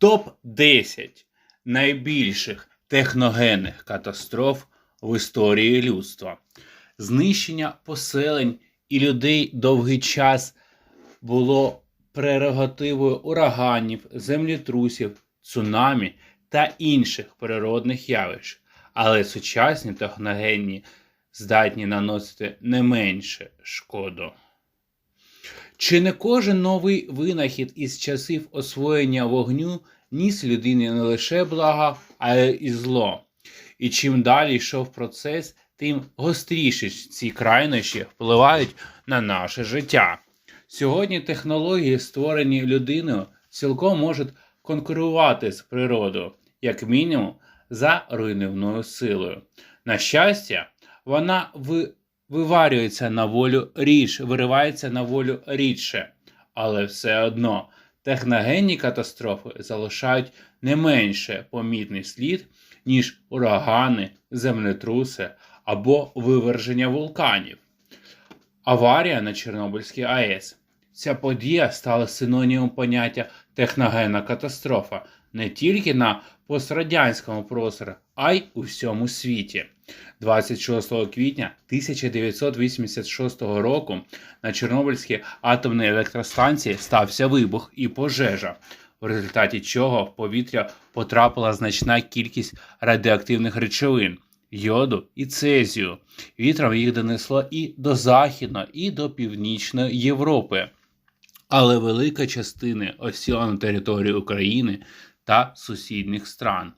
Топ-10 найбільших техногенних катастроф в історії людства. Знищення поселень і людей довгий час було прерогативою ураганів, землетрусів, цунамі та інших природних явищ, але сучасні техногенні здатні наносити не менше шкоду. Чи не кожен новий винахід із часів освоєння вогню ніс людині не лише блага, а й зло? І чим далі йшов процес, тим гостріше ці крайнощі впливають на наше життя. Сьогодні технології, створені людиною, цілком можуть конкурувати з природою, як мінімум, за руйнівною силою. На щастя, вона в виварюється на волю річ, виривається на волю рідше. Але все одно техногенні катастрофи залишають не менше помітний слід, ніж урагани, землетруси або виверження вулканів. Аварія на Чорнобильській АЕС. Ця подія стала синонімом поняття техногенна катастрофа не тільки на пострадянському просторі, а й у всьому світі. 26 квітня 1986 року на Чорнобильській атомній електростанції стався вибух і пожежа, в результаті чого в повітря потрапила значна кількість радіоактивних речовин. Йоду і цезію. Вітром їх донесло і до Західної, і до Північної Європи. Але велика частина осіла на території України та сусідніх стран.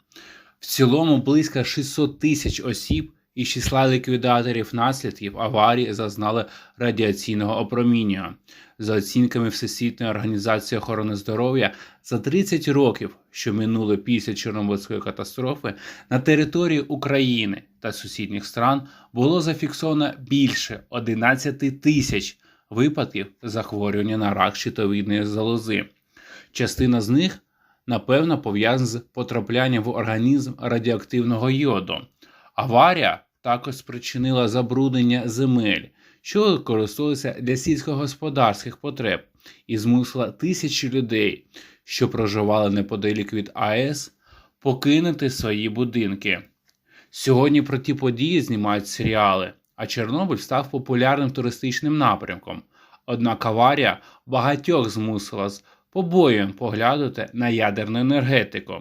В цілому близько 600 тисяч осіб із числа ліквідаторів наслідків аварії зазнали радіаційного опроміння. За оцінками Всесвітньої організації охорони здоров'я, за 30 років, що минули після Чорнобильської катастрофи, на території України та сусідніх стран було зафіксовано більше 11 тисяч випадків захворювання на рак щитовидної залози. Частина з них напевно пов'язана з потраплянням в організм радіоактивного йоду. Аварія також спричинила забруднення земель, що використовується для сільськогосподарських потреб, і змусила тисячі людей, що проживали неподалік від АЕС, покинути свої будинки. Сьогодні про ті події знімають серіали, а Чорнобиль став популярним туристичним напрямком. Однак аварія багатьох змусила побоєм поглядати на ядерну енергетику.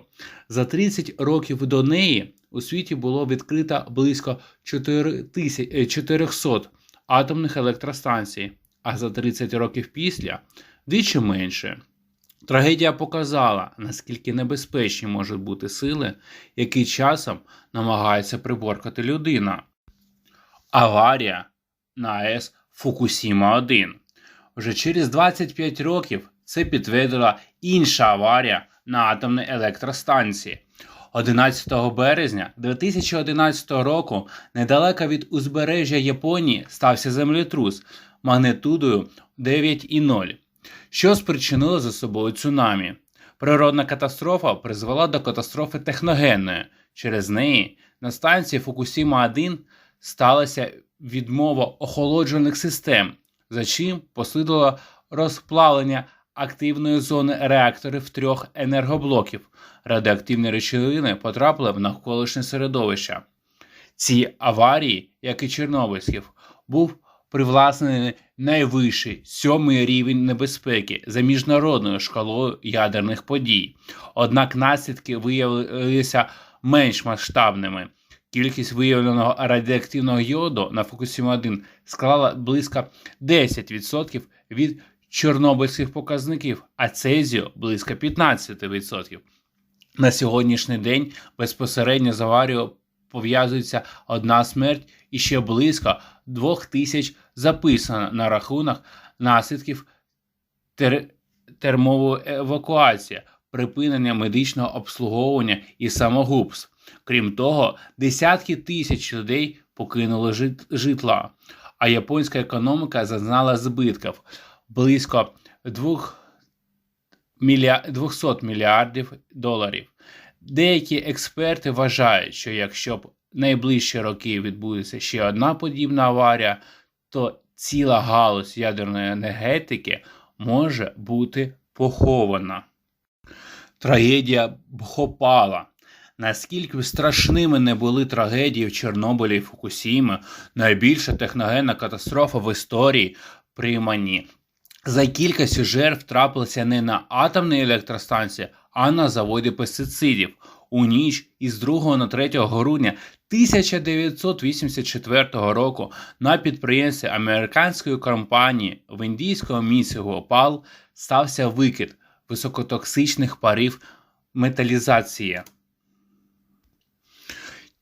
За 30 років до неї у світі було відкрито близько 400 е, атомних електростанцій, а за 30 років після двічі менше. Трагедія показала, наскільки небезпечні можуть бути сили, які часом намагається приборкати людина. Аварія на АЕС Фукусіма 1 вже через 25 років це підтвердила інша аварія на атомній електростанції. 11 березня 2011 року недалеко від узбережжя Японії стався землетрус магнитудою 9,0, що спричинило за собою цунамі. Природна катастрофа призвела до катастрофи техногенної. Через неї на станції Фукусіма 1 сталася відмова охолоджених систем, за чим послідувало розплавлення активної зони реакторів трьох енергоблоків. Радіоактивні речовини потрапили в навколишнє середовище. Ці аварії, як і Чорнобильських, був привласнений найвищий сьомий рівень небезпеки за міжнародною шкалою ядерних подій. Однак наслідки виявилися менш масштабними. Кількість виявленого радіоактивного йоду на Фукусіма 1 склала близько 10% від чорнобильських показників, а цезію близько 15%. На сьогоднішній день безпосередньо з аварією пов'язується одна смерть і ще близько двох тисяч записано на рахунок наслідків тер... термової евакуації, припинення медичного обслуговування і самогубств. Крім того, десятки тисяч людей покинули житла, а японська економіка зазнала збитків близько 200 мільярдів доларів. Деякі експерти вважають, що якщо б найближчі роки відбудеться ще одна подібна аварія, то ціла галузь ядерної енергетики може бути похована. трагедія Бхопала. Наскільки страшними не були трагедії в Чорнобилі і Фукусіми, найбільша техногенна катастрофа в історії приймані. За кількістю жертв трапилася не на атомній електростанції, а на заводі пестицидів. У ніч із 2 на 3 грудня 1984 року на підприємстві американської компанії в індійському місті Гопал стався викид високотоксичних парів металізації.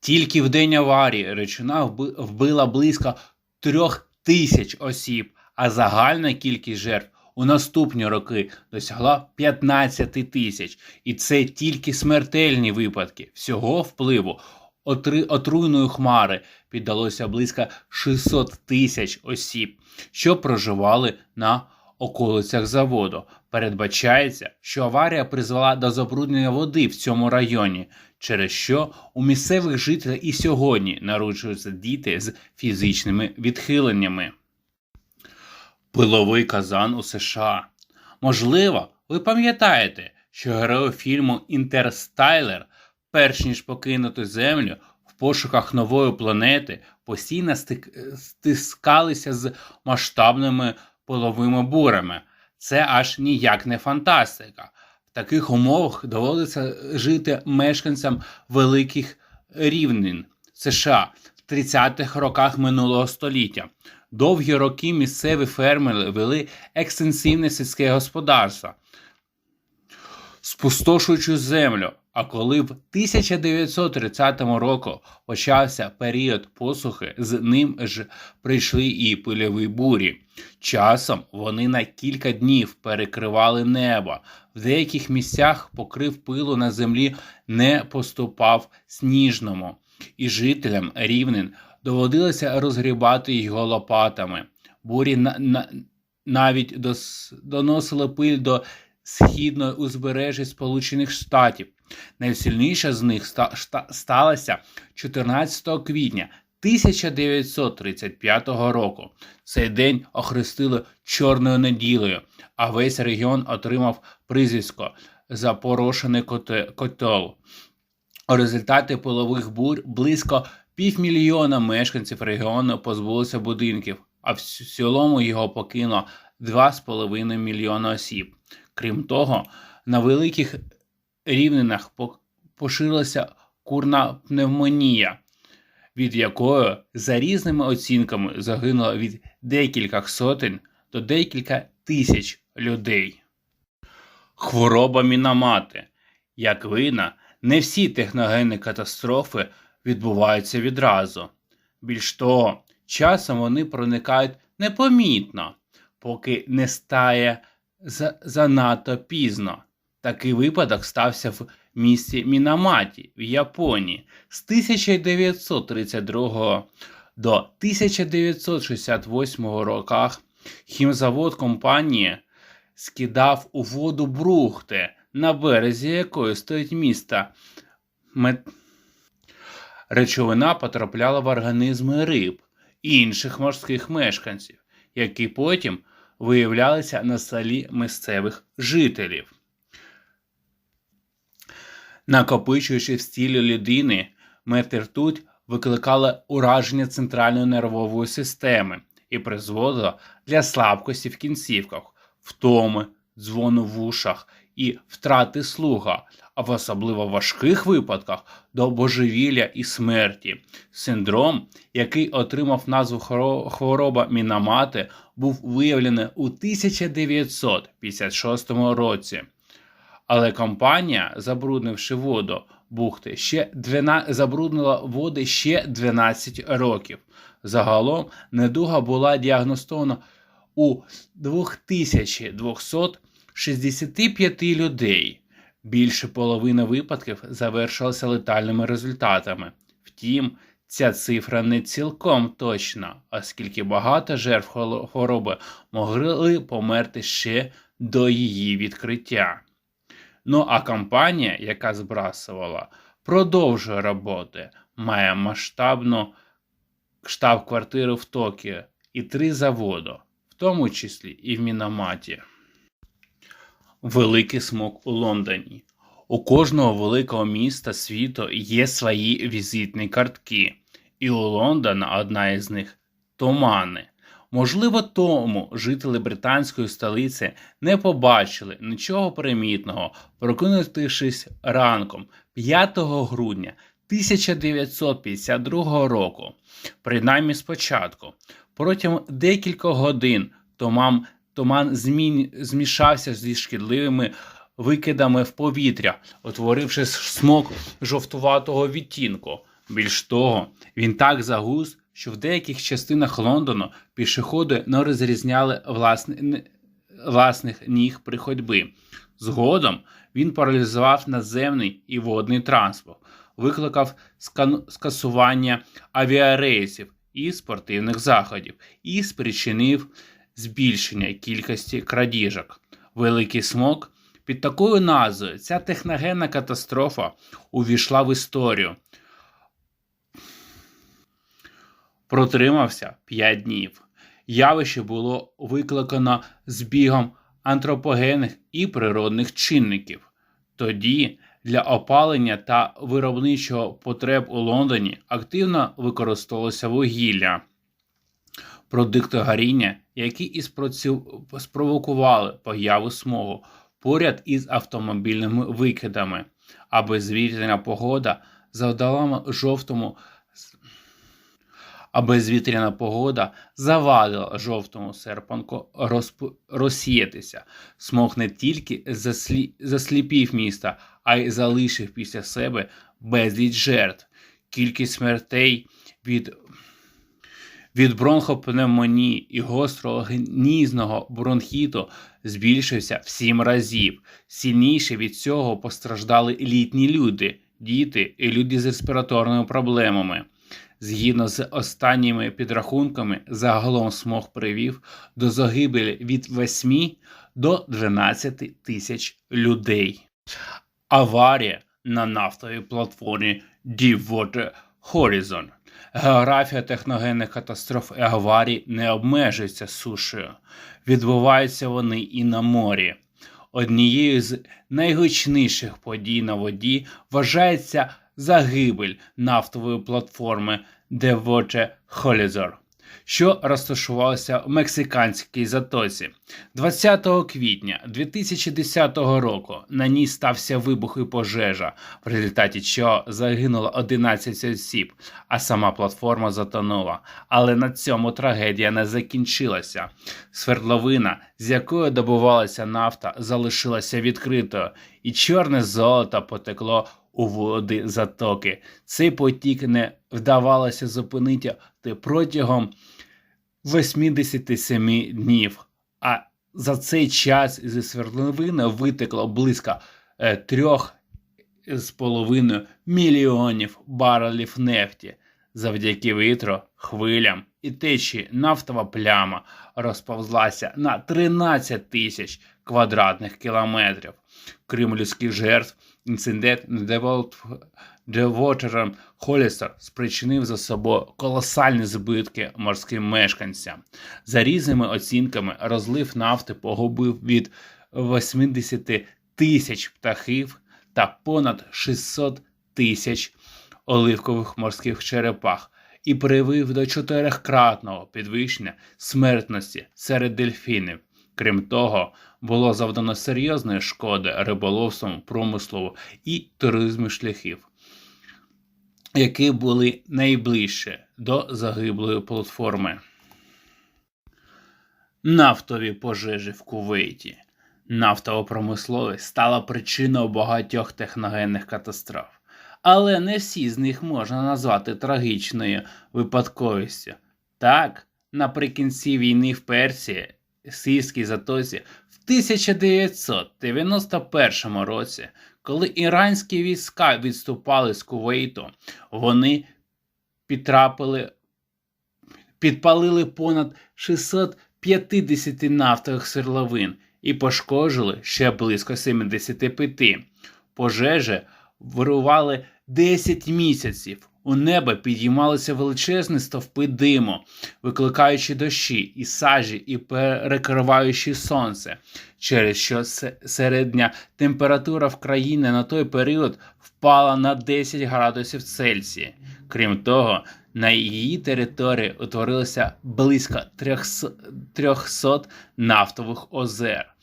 Тільки в день аварії речина вбила близько трьох тисяч осіб, а загальна кількість жертв у наступні роки досягла 15 тисяч. І це тільки смертельні випадки. Всього впливу отруйної хмари піддалося близько 600 тисяч осіб, що проживали на околицях заводу. Передбачається, що аварія призвела до забруднення води в цьому районі, через що у місцевих жителів і сьогодні народжуються діти з фізичними відхиленнями. Пиловий казан у США. Можливо, ви пам'ятаєте, що герої фільму Інтерстайлер, перш ніж покинути Землю в пошуках нової планети, постійно стискалися з масштабними пиловими бурами. Це аж ніяк не фантастика. В таких умовах доводиться жити мешканцям великих рівнин США в 30-х роках минулого століття. Довгі роки місцеві фермери вели екстенсивне сільське господарство, спустошуючи землю. А коли в 1930 року почався період посухи, з ним ж прийшли і пильові бурі. Часом вони на кілька днів перекривали небо. В деяких місцях покрив пилу на землі не поступав сніжному, і жителям рівнин доводилося розгрібати його лопатами. Бурі на, на, навіть дос, доносили пиль до східної узбережжя Сполучених Штатів. Найсильніша з них ста, ста, сталася 14 квітня 1935 року. Цей день охрестили Чорною неділею, а весь регіон отримав прізвисько Запорошений котел. У результаті полових бурь близько півмільйона мешканців регіону позбулися будинків, а в цілому його покинуло 2,5 мільйона осіб. Крім того, на великих рівнинах поширилася курна пневмонія, від якої за різними оцінками загинуло від декількох сотень до декілька тисяч людей. Хвороба міномати. Як видно, не всі техногенні катастрофи відбуваються відразу. Більш того, часом вони проникають непомітно, поки не стає занадто пізно. Такий випадок стався в місті Мінаматі в Японії з 1932 до 1968 роках хімзавод компанії скидав у воду брухти, на березі якої стоїть місто. Речовина потрапляла в організми риб і інших морських мешканців, які потім виявлялися на столі місцевих жителів. Накопичуючи в стілі людини, метиртуть викликала ураження центральної нервової системи і призводила для слабкості в кінцівках, втоми, дзвону в ушах і втрати слуха, а в особливо важких випадках до божевілля і смерті. Синдром, який отримав назву хвороба Мінамати, був виявлений у 1956 році. Але компанія, забруднивши воду, бухти ще 12, забруднила води ще 12 років. Загалом недуга була діагностована у 2265 людей. Більше половини випадків завершилася летальними результатами. Втім, ця цифра не цілком точна, оскільки багато жертв хвороби могли померти ще до її відкриття. Ну а компанія, яка збрасувала, продовжує роботи, має масштабну штаб-квартиру в Токіо і три заводи, в тому числі і в Мінаматі. Великий смок у Лондоні. У кожного великого міста світу є свої візитні картки, і у Лондона одна із них тумани. Можливо, тому жителі британської столиці не побачили нічого примітного, прокинувшись ранком 5 грудня 1952 року. Принаймні спочатку, протягом декількох годин туман, туман змін, змішався зі шкідливими викидами в повітря, утворивши смок жовтуватого відтінку. Більш того, він так загуз, що в деяких частинах Лондону пішоходи не розрізняли власне, власних ніг при ходьбі. Згодом він паралізував наземний і водний транспорт, викликав скасування авіарейсів і спортивних заходів і спричинив збільшення кількості крадіжок. Великий смок під такою назвою ця техногенна катастрофа увійшла в історію. Протримався 5 днів. Явище було викликано збігом антропогенних і природних чинників. Тоді для опалення та виробничого потреб у Лондоні активно використовувалося вугілля. Продукти горіння, які і спровокували появу смогу поряд із автомобільними викидами, а безвітряна погода завдала жовтому а безвітряна погода завадила жовтому серпанку розп... розсіятися. Смог не тільки заслі... засліпів міста, а й залишив після себе безліч жертв. Кількість смертей від від бронхопневмонії і гострого гнізного бронхіту збільшився в сім разів. Сильніше від цього постраждали літні люди, діти і люди з респіраторними проблемами. Згідно з останніми підрахунками, загалом смог привів до загибелі від 8 до 12 тисяч людей. Аварія на нафтовій платформі Deepwater Horizon. Географія техногенних катастроф і аварій не обмежується сушею. Відбуваються вони і на морі. Однією з найгучніших подій на воді вважається загибель нафтової платформи Девоче Horizon, що розташувалася в мексиканській затоці. 20 квітня 2010 року на ній стався вибух і пожежа, в результаті чого загинуло 11 осіб, а сама платформа затонула. Але на цьому трагедія не закінчилася. Свердловина, з якої добувалася нафта, залишилася відкритою, і чорне золото потекло у води затоки. Цей потік не вдавалося зупинити протягом 87 днів. А за цей час зі свердловини витекло близько е, трьох з половиною мільйонів барелів нефті. Завдяки вітру, хвилям і течі нафтова пляма розповзлася на 13 тисяч квадратних кілометрів. Крім людських жертв, інцидент Девотером Холістер спричинив за собою колосальні збитки морським мешканцям. За різними оцінками, розлив нафти погубив від 80 тисяч птахів та понад 600 тисяч оливкових морських черепах і привив до чотирикратного підвищення смертності серед дельфінів. Крім того, було завдано серйозної шкоди риболовством, промислову і туризму шляхів, які були найближче до загиблої платформи. Нафтові пожежі в Кувейті. Нафтова промисловість стала причиною багатьох техногенних катастроф, але не всі з них можна назвати трагічною випадковістю. Так, наприкінці війни в Персії Сирській затоці в 1991 році, коли іранські війська відступали з Кувейту, вони підтрапили, підпалили понад 650 нафтових свердловин і пошкоджили ще близько 75. Пожежі вирували 10 місяців. У небо підіймалися величезні стовпи диму, викликаючи дощі і сажі, і перекриваючи сонце, через що середня температура в країні на той період впала на 10 градусів Цельсія. Крім того, на її території утворилося близько 300 нафтових озер.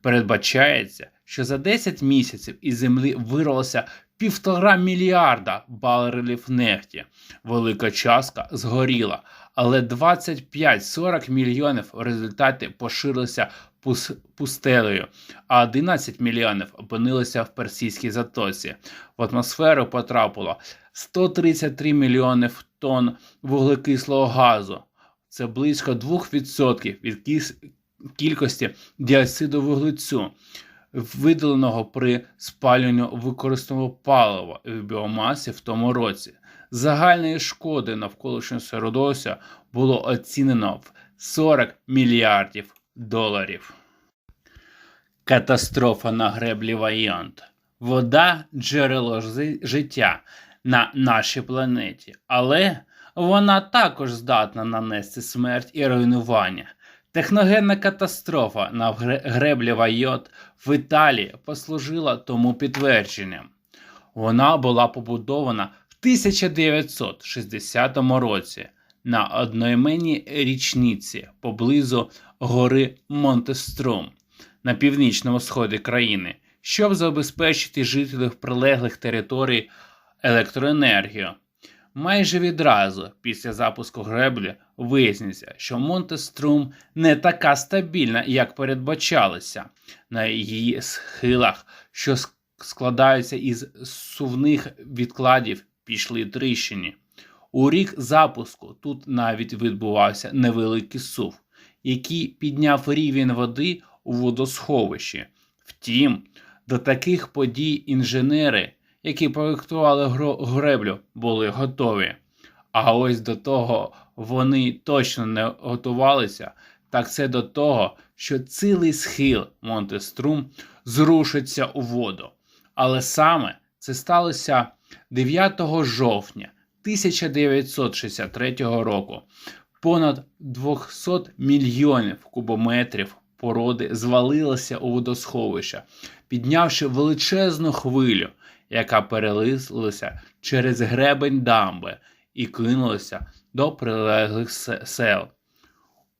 Передбачається, що за 10 місяців із землі вирвалося півтора мільярда барелів нефті. Велика частка згоріла, але 25-40 мільйонів в результаті поширилися пустелею, а 11 мільйонів опинилися в Персійській затоці. В атмосферу потрапило 133 мільйонів тонн вуглекислого газу. Це близько 2% від кількості діоксиду вуглецю видаленого при спалюванні використаного палива в біомасі в тому році. Загальної шкоди навколишнього середовища було оцінено в 40 мільярдів доларів. Катастрофа на греблі Вайонт. Вода джерело життя на нашій планеті, але вона також здатна нанести смерть і руйнування. Техногенна катастрофа на греблі Вайот в Італії послужила тому підтвердженням. Вона була побудована в 1960 році на одноіменній річниці поблизу гори Монтеструм на північному сході країни, щоб забезпечити жителів прилеглих територій електроенергію. Майже відразу після запуску греблі виясниться, що Монтеструм не така стабільна, як передбачалося. На її схилах, що складаються із сувних відкладів, пішли тріщини. У рік запуску тут навіть відбувався невеликий сув, який підняв рівень води у водосховищі. Втім, до таких подій інженери які проєктували греблю, були готові. А ось до того вони точно не готувалися. Так це до того, що цілий схил Монтеструм зрушиться у воду. Але саме це сталося 9 жовтня 1963 року. Понад 200 мільйонів кубометрів породи звалилося у водосховище, піднявши величезну хвилю, яка перелилася через гребень дамби і кинулася до прилеглих сел.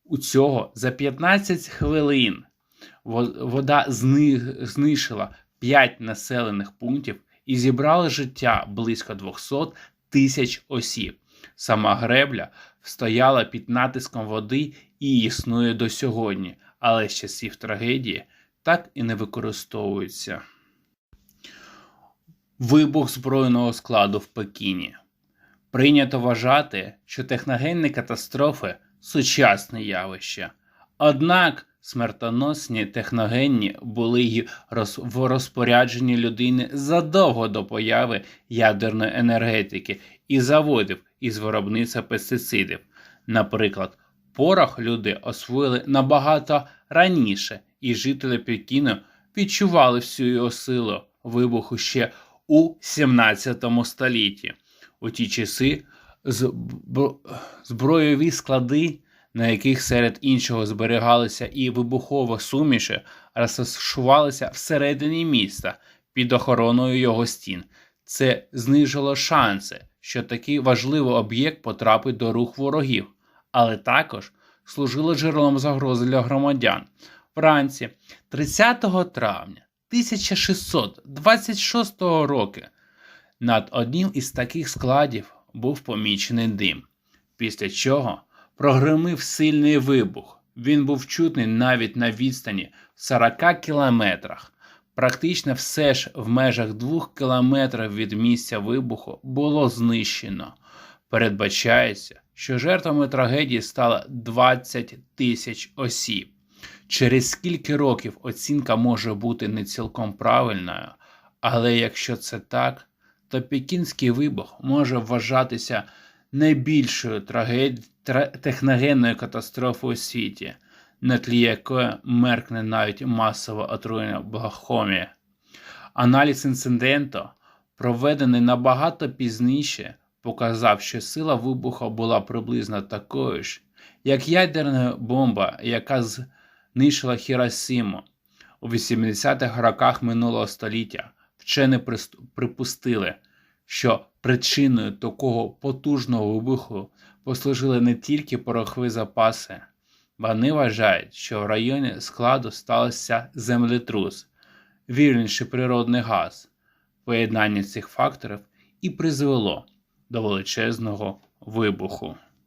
У цього за 15 хвилин вода знищила 5 населених пунктів і зібрала життя близько 200 тисяч осіб. Сама гребля стояла під натиском води і існує до сьогодні, але з часів трагедії так і не використовується. Вибух збройного складу в Пекіні. Прийнято вважати, що техногенні катастрофи сучасне явище. Однак смертоносні техногенні були в розпорядженні людини задовго до появи ядерної енергетики і заводів із виробництва пестицидів. Наприклад, порох люди освоїли набагато раніше, і жителі Пекіну відчували всю його силу вибуху ще у 17 столітті. У ті часи збройові склади, на яких серед іншого зберігалися і вибухова суміші, розташувалися всередині міста під охороною його стін. Це знижило шанси, що такий важливий об'єкт потрапить до рук ворогів, але також служило джерелом загрози для громадян. Вранці 30 травня 1626 року над одним із таких складів був помічений дим, після чого прогримив сильний вибух. Він був чутний навіть на відстані в 40 кілометрах. Практично все ж в межах 2 кілометрів від місця вибуху було знищено. Передбачається, що жертвами трагедії стало 20 тисяч осіб. Через скільки років оцінка може бути не цілком правильною, але якщо це так, то Пекінський вибух може вважатися найбільшою трагед... техногенною катастрофою у світі, на тлі якої меркне навіть масове отруєння в Бахомі. Аналіз інциденту, проведений набагато пізніше, показав, що сила вибуху була приблизно такою ж, як ядерна бомба, яка знищила Хіросіму. У 80-х роках минулого століття вчені припустили, що причиною такого потужного вибуху послужили не тільки порохові запаси. Вони вважають, що в районі складу стався землетрус, вільніший природний газ. Поєднання цих факторів і призвело до величезного вибуху.